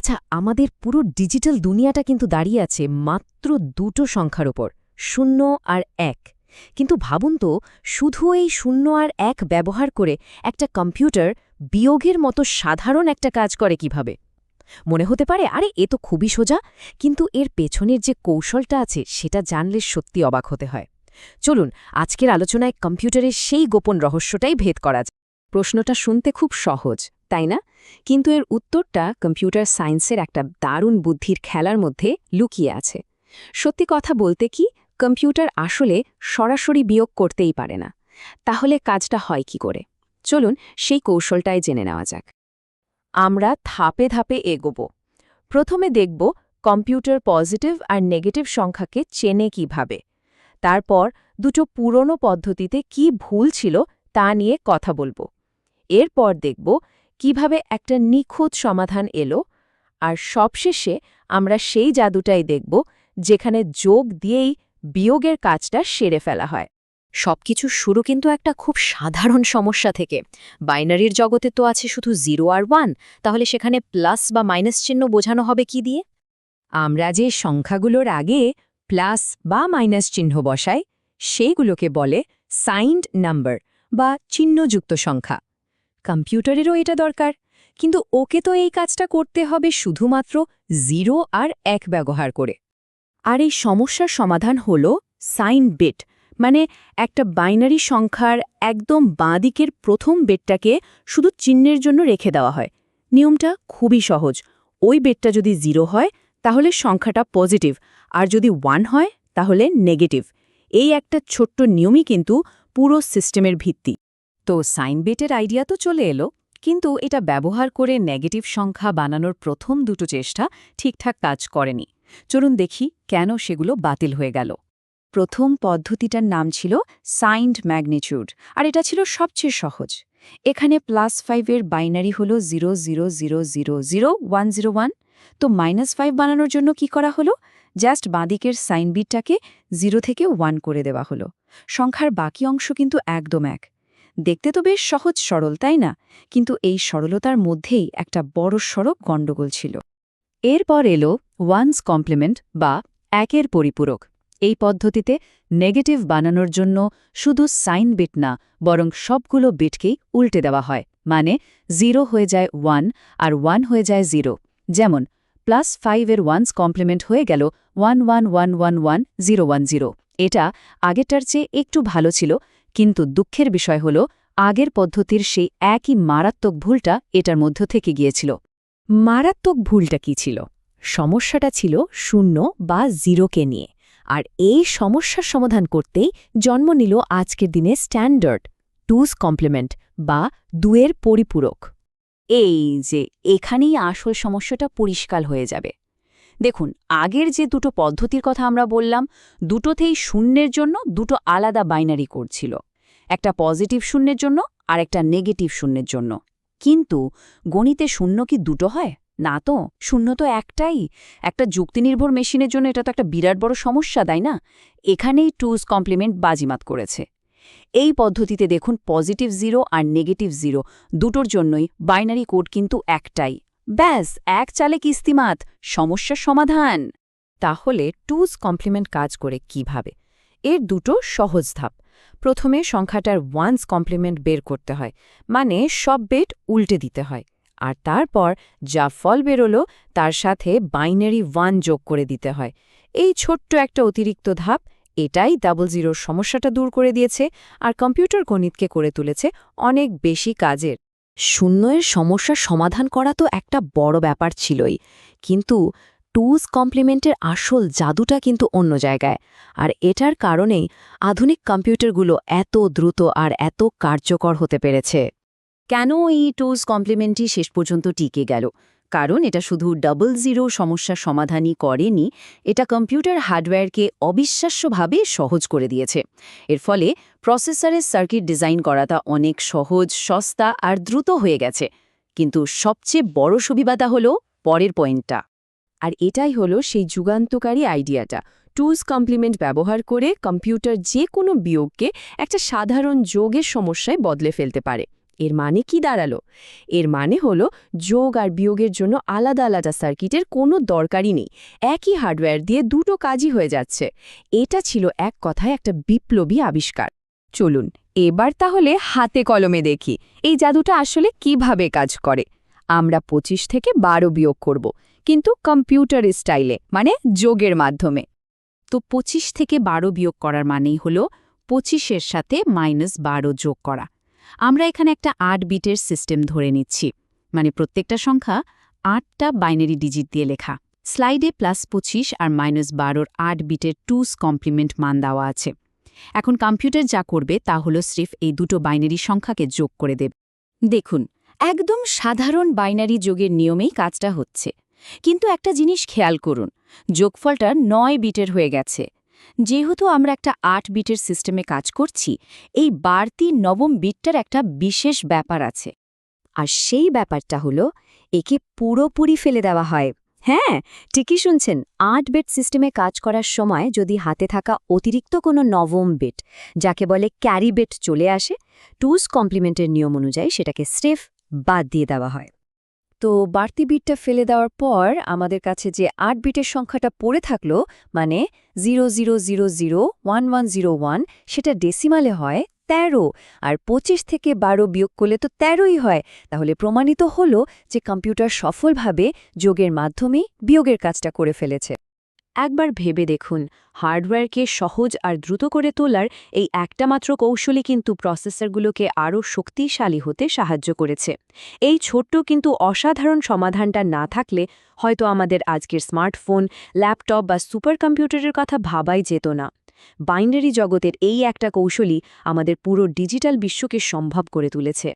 আচ্ছা আমাদের পুরো ডিজিটাল দুনিয়াটা কিন্তু দাঁড়িয়ে আছে মাত্র দুটো সংখ্যার ওপর, শূন্য আর এক। কিন্তু ভাবুন তো, শুধু এই শূন্য আর এক ব্যবহার করে একটা কম্পিউটার বিয়োগের মতো সাধারণ একটা কাজ করে কীভাবে? মনে হতে পারে, আরে, এ তো খুবই সোজা, কিন্তু এর পেছনের যে কৌশলটা আছে, সেটা জানলে সত্যি অবাক হতে হয়। চলুন, আজকের আলোচনায় কম্পিউটারের সেই গোপন রহস্যটাই ভেদ করা যায় প্রশ্নটা শুনতে খুব সহজ। তাই না? কিন্তু এর উত্তরটা কম্পিউটার সায়েন্সের একটা দারুণ বুদ্ধির খেলার মধ্যে লুকিয়ে আছে। সত্যি কথা বলতে কি, কম্পিউটার আসলে সরাসরি বিয়োগ করতেই পারে না। তাহলে কাজটা হয় কি করে? চলুন সেই কৌশলটাই জেনে নেওয়া যাক। আমরা ধাপে ধাপে এগোব। প্রথমে দেখব কম্পিউটার পজিটিভ আর নেগেটিভ সংখ্যাকে চেনে কীভাবে। তারপর দুটো পুরনো পদ্ধতিতে কি ভুল ছিল তা নিয়ে কথা বলব। এরপর দেখব কীভাবে একটা নিখুঁত সমাধান এলো, আর সবশেষে আমরা সেই জাদুটাই দেখব, যেখানে যোগ দিয়েই বিয়োগের কাজটা সেরে ফেলা হয়। সবকিছু শুরু কিন্তু একটা খুব সাধারণ সমস্যা থেকে। বাইনারির জগতে তো আছে শুধু জিরো আর ওয়ান, তাহলে সেখানে প্লাস বা মাইনাস চিহ্ন বোঝানো হবে কি দিয়ে? আমরা যে সংখ্যাগুলোর আগে প্লাস বা মাইনাস চিহ্ন বসাই, সেইগুলোকে বলে সাইন্ড নাম্বার বা চিহ্নযুক্ত সংখ্যা। কম্পিউটারেরও এটা দরকার। কিন্তু ওকে তো এই কাজটা করতে হবে শুধুমাত্র জিরো আর এক ব্যবহার করে। আর এই সমস্যার সমাধান হল সাইন বেট মানে একটা বাইনারি সংখ্যার একদম বাঁদিকের প্রথম বেটটাকে শুধু চিহ্নের জন্য রেখে দেওয়া হয়। নিয়মটা খুবই সহজ, ওই বেটটা যদি জিরো হয়, তাহলে সংখ্যাটা পজিটিভ, আর যদি ওয়ান হয়, তাহলে নেগেটিভ। এই একটা ছোট্ট নিয়মই কিন্তু পুরো সিস্টেমের ভিত্তি। তো সাইন বেটের আইডিয়া তো চলে এলো, কিন্তু এটা ব্যবহার করে নেগেটিভ সংখ্যা বানানোর প্রথম দুটো চেষ্টা ঠিকঠাক কাজ করেনি। চলুন দেখি কেন সেগুলো বাতিল হয়ে গেল। প্রথম পদ্ধতিটার নাম ছিল সাইন্ড ম্যাগনিচিউড আর এটা ছিল সবচেয়ে সহজ। এখানে প্লাস ফাইভের বাইনারি হল zero zero zero zero zero one zero one. তো মাইনাস ফাইভ বানানোর জন্য কি করা হলো? জাস্ট বাঁদিকের সাইন বিটটাকে জিরো থেকে ওয়ান করে দেওয়া হলো। সংখ্যার বাকি অংশ কিন্তু একদম এক। দেখতে তো বেশ সহজ সরল, তাই না? কিন্তু এই সরলতার মধ্যেই একটা বড় সড়ক গণ্ডগোল ছিল। এরপর এলো ওয়ান্স কমপ্লিমেন্ট বা একের পরিপূরক। এই পদ্ধতিতে নেগেটিভ বানানোর জন্য শুধু সাইন বিট না, বরং সবগুলো বিটকেই উল্টে দেওয়া হয়। মানে জিরো হয়ে যায় ওয়ান আর ওয়ান হয়ে যায় জিরো যেমন প্লাস ফাইভের ওয়ান্স কমপ্লিমেন্ট হয়ে গেল one one one one one zero one zero এটা আগেরটার চেয়ে একটু ভালো ছিল কিন্তু দুঃখের বিষয় হল, আগের পদ্ধতির সেই একই মারাত্মক ভুলটা এটার মধ্য থেকে গিয়েছিল। মারাত্মক ভুলটা কি ছিল? সমস্যাটা ছিল শূন্য বা জিরোকে নিয়ে। আর এই সমস্যার সমাধান করতেই জন্ম নিল আজকের দিনে স্ট্যান্ডার্ড, টুস কমপ্লিমেন্ট বা দুয়ের পরিপূরক। এই যে, এখানেই আসল সমস্যাটা পরিষ্কার হয়ে যাবে। দেখুন, আগের যে দুটো পদ্ধতির কথা আমরা বললাম, দুটোতেই শূন্যের জন্য দুটো আলাদা বাইনারি কোড ছিল। একটা পজিটিভ শূন্যের জন্য আর একটা নেগেটিভ শূন্যের জন্য। কিন্তু গণিতে শূন্য কি দুটো হয়? না তো, শূন্য তো একটাই। একটা যুক্তিনির্ভর মেশিনের জন্য এটা তো একটা বিরাট বড় সমস্যা, তাই না? এখানেই টুজ কমপ্লিমেন্ট বাজিমাত করেছে। এই পদ্ধতিতে দেখুন, পজিটিভ জিরো আর নেগেটিভ জিরো, দুটোর জন্যই বাইনারি কোড কিন্তু একটাই। ব্যাস, এক চালে কিস্তিমাত সমস্যার সমাধান। তাহলে টুজ কমপ্লিমেন্ট কাজ করে কীভাবে? এর দুটো সহজ ধাপ। প্রথমে সংখ্যাটার ওয়ান্স কমপ্লিমেন্ট বের করতে হয় মানে সব বেট উল্টে দিতে হয়। আর তারপর যা ফল বেরোলো, তার সাথে বাইনারি ওয়ান যোগ করে দিতে হয়। এই ছোট্ট একটা অতিরিক্ত ধাপ, এটাই ডাবল জিরোর সমস্যাটা দূর করে দিয়েছে, আর কম্পিউটার গণিতকে করে তুলেছে অনেক বেশি কাজের। শূন্যের সমস্যার সমাধান করা তো একটা বড় ব্যাপার ছিলই। কিন্তু টুজ কমপ্লিমেন্টের আসল জাদুটা কিন্তু অন্য জায়গায়। আর এটার কারণেই আধুনিক কম্পিউটারগুলো এত দ্রুত আর এত কার্যকর হতে পেরেছে। কেন এই টুজ কমপ্লিমেন্টই শেষ পর্যন্ত টিকে গেল? কারণ এটা শুধু ডাবল জিরো সমস্যা সমাধানই করেনি, এটা কম্পিউটার হার্ডওয়্যারকে অবিশ্বাস্যভাবে সহজ করে দিয়েছে। এর ফলে প্রসেসরের সার্কিট ডিজাইন করাটা অনেক সহজ, সস্তা আর দ্রুত হয়ে গেছে। কিন্তু সবচেয়ে বড় সুবিধাটা হলো পরের পয়েন্টটা। আর এটাই হলো সেই যুগান্তকারী আইডিয়াটা টুলস কমপ্লিমেন্ট ব্যবহার করে কম্পিউটার যে কোনো বিয়োগকে একটা সাধারণ যোগের সমস্যায় বদলে ফেলতে পারে। এর মানে কি দাঁড়াল? এর মানে হলো যোগ আর বিয়োগের জন্য আলাদা আলাদা সার্কিটের কোনো দরকারই নেই। একই হার্ডওয়্যার দিয়ে দুটো কাজই হয়ে যাচ্ছে। এটা ছিল এক কথায় একটা বিপ্লবী আবিষ্কার। চলুন, এবার তাহলে হাতে কলমে দেখি এই জাদুটা আসলে কীভাবে কাজ করে। আমরা ২৫ থেকে বারো বিয়োগ করব, কিন্তু কম্পিউটার স্টাইলে মানে যোগের মাধ্যমে। তো ২৫ থেকে বারো বিয়োগ করার মানেই হল পঁচিশের সাথে মাইনাস বারো যোগ করা। আমরা এখানে একটা আট বিটের সিস্টেম ধরে নিচ্ছি। মানে প্রত্যেকটা সংখ্যা আটটা বাইনারি ডিজিট দিয়ে লেখা। স্লাইডে প্লাস পঁচিশ আর মাইনাস বারোর আট বিটের টুস কমপ্লিমেন্ট মান দেওয়া আছে। এখন কম্পিউটার যা করবে তা হল স্রিফ এই দুটো বাইনারি সংখ্যাকে যোগ করে দেবে। দেখুন, একদম সাধারণ বাইনারি যোগের নিয়মেই কাজটা হচ্ছে। কিন্তু একটা জিনিস খেয়াল করুন, যোগফলটা নয় বিটের হয়ে গেছে। যেহেতু আমরা একটা আট বিটের সিস্টেমে কাজ করছি, এই বাড়তি নবম বিটটার একটা বিশেষ ব্যাপার আছে। আর সেই ব্যাপারটা হলো, একে পুরোপুরি ফেলে দেওয়া হয়। হ্যাঁ ঠিকই শুনছেন, আট বিট সিস্টেমে কাজ করার সময় যদি হাতে থাকা অতিরিক্ত কোনো নবম বিট, যাকে বলে ক্যারি বিট, চলে আসে, টুস কমপ্লিমেন্টের নিয়ম অনুযায়ী সেটাকে স্রেফ বাদ দিয়ে দেওয়া হয়। তো বাড়তি বিটটা ফেলে দেওয়ার পর আমাদের কাছে যে আট বিটের সংখ্যাটা পড়ে থাকল মানে zero zero zero zero one one zero one, সেটা ডেসিমালে হয় তেরো, আর পঁচিশ থেকে বারো বিয়োগ করলে তো তেরোই হয়। তাহলে প্রমাণিত হলো যে কম্পিউটার সফলভাবে যোগের মাধ্যমেই বিয়োগের কাজটা করে ফেলেছে। একবার ভেবে দেখুন, হার্ডওয়্যারকে সহজ আর দ্রুত করে তোলার এই একটা মাত্র কৌশলই কিন্তু প্রসেসরগুলোকে আরও শক্তিশালী হতে সাহায্য করেছে। এই ছোট্ট কিন্তু অসাধারণ সমাধানটা না থাকলে হয়তো আমাদের আজকের স্মার্টফোন, ল্যাপটপ বা সুপার কম্পিউটারের কথা ভাবাই যেত না। বাইনারি জগতের এই একটা কৌশলই আমাদের পুরো ডিজিটাল বিশ্বকে সম্ভব করে তুলেছে।